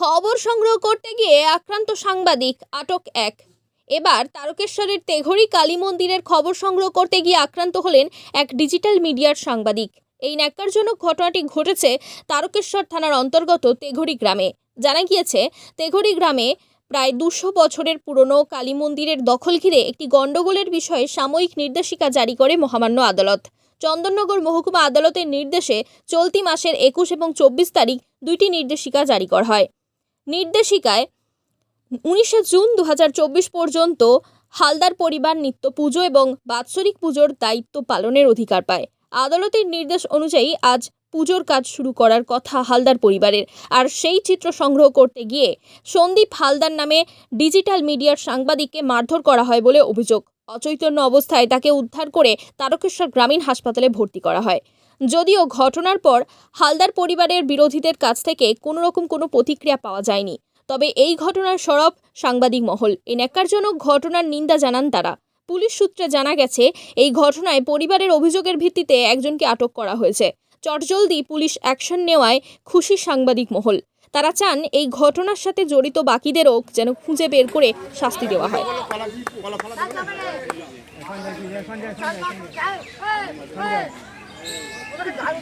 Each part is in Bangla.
খবর সংগ্রহ করতে গিয়ে আক্রান্ত সাংবাদিক, আটক এক। এবার তারকেশ্বরের তেঘরি কালী মন্দিরের খবর সংগ্রহ করতে গিয়ে আক্রান্ত হলেন এক ডিজিটাল মিডিয়ার সাংবাদিক। এই ন্যাক্কারজনক ঘটনাটি ঘটেছে তারকেশ্বর থানার অন্তর্গত তেঘরি গ্রামে। জানা গিয়েছে তেঘরি গ্রামে প্রায় দুশো বছরের পুরনো কালী মন্দিরের দখল ঘিরে একটি গণ্ডগোলের বিষয়ে সাময়িক নির্দেশিকা জারি করে মহামান্য আদালত। চন্দননগর মহকুমা আদালতের নির্দেশে চলতি মাসের একুশ এবং চব্বিশ তারিখ দুইটি নির্দেশিকা জারি করা হয়। নির্দেশিকায় উনিশে জুন দু হাজার চব্বিশ পর্যন্ত হালদার পরিবার নিত্য পুজো এবং বাৎসরিক পুজোর দায়িত্ব পালনের অধিকার পায়। আদালতের নির্দেশ অনুযায়ী আজ পুজোর কাজ শুরু করার কথা হালদার পরিবারের। আর সেই চিত্র সংগ্রহ করতে গিয়ে সন্দীপ হালদার নামে ডিজিটাল মিডিয়ার সাংবাদিককে মারধর করা হয় বলে অভিযোগ। অচৈতন্য অবস্থায় তাকে উদ্ধার করে তারকেশ্বর গ্রামীণ হাসপাতালে ভর্তি করা হয়। যদিও ঘটনার পর হালদার পরিবারের বিরোধীদের কাছ থেকে কোনো রকম কোনো প্রতিক্রিয়া পাওয়া যায়নি তবে এই ঘটনার সরব সাংবাদিক মহল এই ন্যাক্কারজনক ঘটনার নিন্দা জানান তারা পুলিশ সূত্রে জানা গেছে এই ঘটনায় পরিবারের অভিযোগের ভিত্তিতে একজনকে আটক করা হয়েছে চটজলদি পুলিশ অ্যাকশন নেওয়ায় খুশি সাংবাদিক মহল তারা চান এই ঘটনার সাথে জড়িত বাকিদেরও যেন খুঁজে বের করে শাস্তি দেওয়া হয়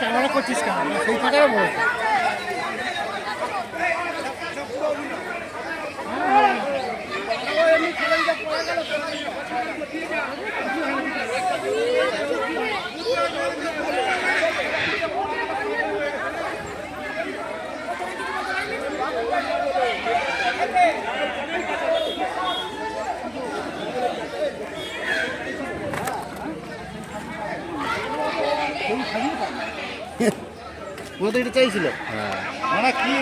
ক্যামেরা করছিস কেন? সেই কথাটা বল ও তো এটা চাইছিল মানে কি।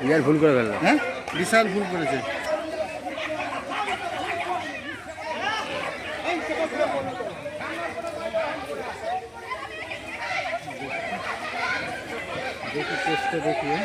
বিয়ার ভুল করে ফেলল হ্যাঁ বিশাল ভুল করেছে দেখি চেষ্টা দেখি হ্যাঁ?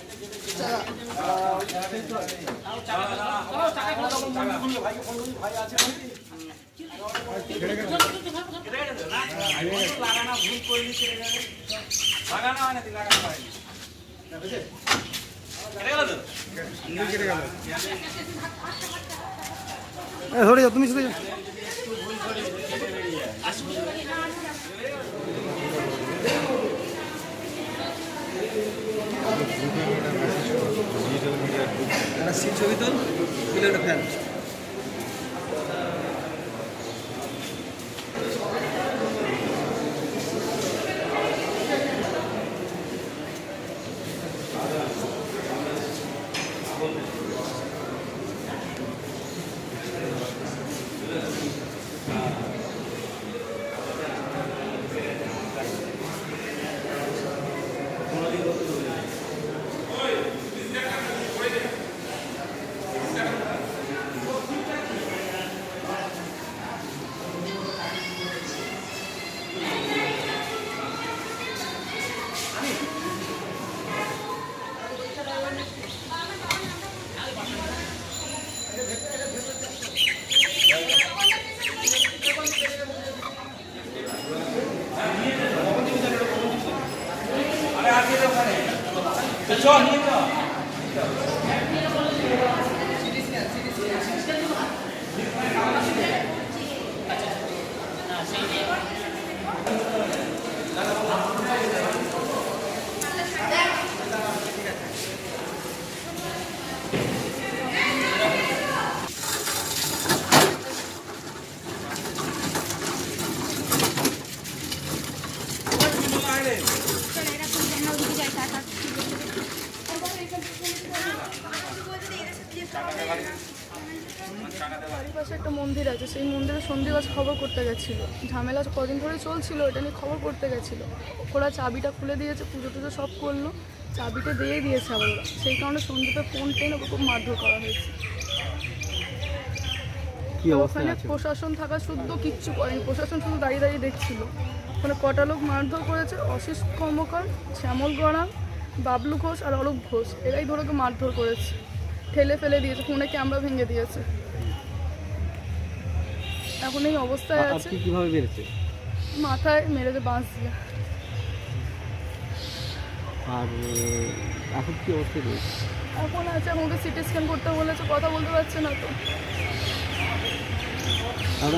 ধরে যাও তুমি শুধু যাও। ছবি তুল তুলে ফেল চারিপাশে একটা মন্দির আছে সেই মন্দিরে সন্ধিবাস খবর করতে গেছিল। ঝামেলা কদিন ধরে চলছিল এটা নিয়ে খবর করতে গেছিল। ওরা চাবিটা খুলে দিয়েছে পুজো টুজো সব করল চাবিটা দিয়ে দিয়েছে আবার ওরা। সেই কারণে সন্ধ্যেতে ফোন টেন ওকে খুব মারধর করা হয়েছে। ওখানে প্রশাসন থাকা শুদ্ধ কিচ্ছু করেনি। প্রশাসন শুধু দাঁড়িয়ে দাঁড়িয়ে দেখছিল। ওখানে কটা লোক মারধর করেছে? অশিস কর্মকার শ্যামল গড়াম বাবলু ঘোষ আর অলোক ঘোষ। এরাই ধরে মারধর করেছে। ঠেলে ফেলে দিয়েছে ফোনে ক্যামেরা ভেঙে দিয়েছে। এখন এই অবস্থায় আছে। আজকে কীভাবে বেড়েছে মাথায় মেরেছে বাঁশ দিয়ে। আর এখন কি অবস্থায় রয়েছে? এখন আছে ওকে সিটি স্ক্যান করতে বলেছে কথা বলতে পারছে না তো।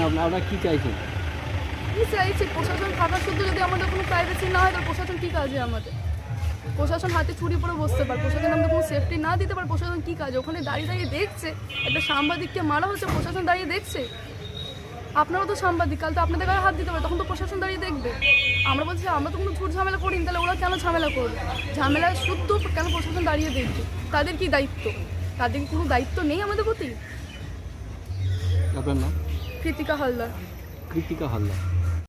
আপনারা কি চাইছেন? কি চাইছি? প্রশাসন থাকা শুদ্ধ যদি আমাদের কোনো প্রাইভেসি না হয় তাহলে প্রশাসন কী কাজে আমাদের? প্রশাসন হাতে ছুরি পরে বসতে পারে। প্রশাসন আমাদের কোনো সেফটি না দিতে পারে প্রশাসন কী কাজ? ওখানে দাঁড়িয়ে দাঁড়িয়ে দেখছে। একটা সাংবাদিককে মারা হচ্ছে প্রশাসন দাঁড়িয়ে দেখছে। আপনারাও তো সাংবাদিক কাল তো আপনাদের গায়ে হাত দিতে পারে তখন তো প্রশাসন দাঁড়িয়ে দেখবে। আমরা বলছি আমরা তো কোনো ঝুট ঝামেলা করিনি তাহলে ওরা কেন ঝামেলা করবে? ঝামেলা শুদ্ধ কেন প্রশাসন দাঁড়িয়ে দেখবে? তাদের কি দায়িত্ব? তাদের কি কোনো দায়িত্ব নেই আমাদের প্রতি? আপনার নাম? কৃতিকা হালদার। কৃতিকা হালদার।